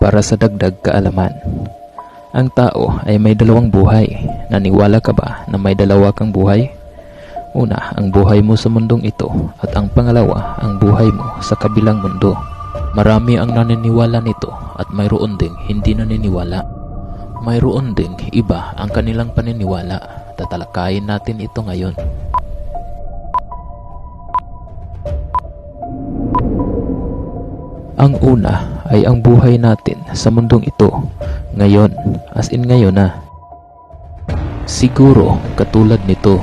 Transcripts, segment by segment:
para sa dagdag kaalaman. Ang tao ay may dalawang buhay. Naniwala ka ba na may dalawa kang buhay? Una, ang buhay mo sa mundong ito at ang pangalawa, ang buhay mo sa kabilang mundo. Marami ang naniniwala nito at mayroon ding hindi naniniwala. Mayroon ding iba ang kanilang paniniwala. Tatalakayin natin ito ngayon. Ang una ay ang buhay natin sa mundong ito ngayon, as in ngayon na. Siguro katulad nito,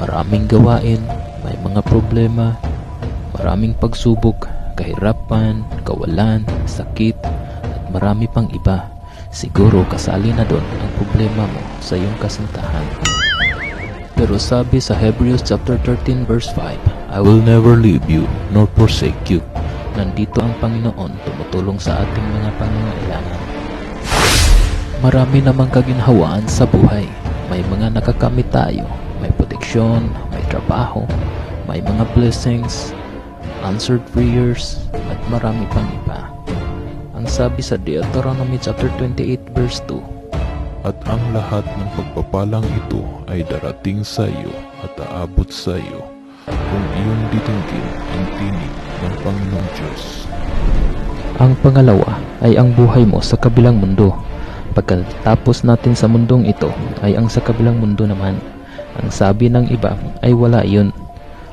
maraming gawain, may mga problema, maraming pagsubok, kahirapan, kawalan, sakit, at marami pang iba. Siguro kasali na doon ang problema mo sa iyong kasintahan. Pero sabi sa Hebrews chapter 13 verse 5, I will never leave you nor forsake you. Nandito ang Panginoon tumutulong sa ating mga pangangailangan. Marami namang kaginhawaan sa buhay. May mga nakakamit tayo, may proteksyon, may trabaho, may mga blessings, answered prayers, at marami pang iba. Ang sabi sa Deuteronomy chapter 28 verse 2, At ang lahat ng pagpapalang ito ay darating sa iyo at aabot sa iyo kung iyong ditinggin ang tinig ng Panginoong Diyos. Ang pangalawa ay ang buhay mo sa kabilang mundo. Pagkatapos natin sa mundong ito ay ang sa kabilang mundo naman. Ang sabi ng iba ay wala iyon.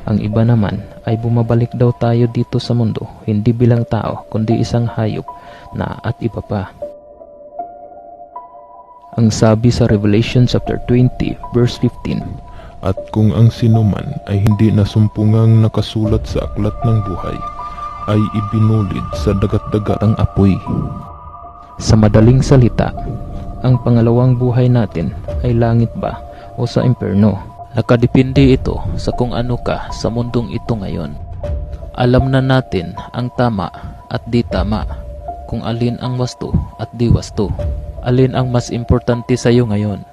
Ang iba naman ay bumabalik daw tayo dito sa mundo hindi bilang tao kundi isang hayop na at iba pa. Ang sabi sa Revelation chapter 20 verse 15 At kung ang sinuman ay hindi nasumpungang nakasulat sa aklat ng buhay, ay ibinulid sa dagat-dagat ang apoy. Sa madaling salita, ang pangalawang buhay natin ay langit ba o sa impyerno. Nakadepende ito sa kung ano ka sa mundong ito ngayon. Alam na natin ang tama at di tama, kung alin ang wasto at di wasto. Alin ang mas importante sa iyo ngayon?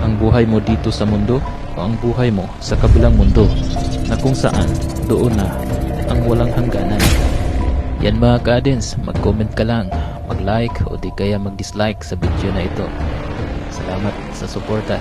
Ang buhay mo dito sa mundo ang buhay mo sa kabilang mundo na kung saan doon na ang walang hangganan. Yan mga kadens, mag-comment ka lang, mag-like o di kaya mag-dislike sa video na ito. Salamat sa suporta.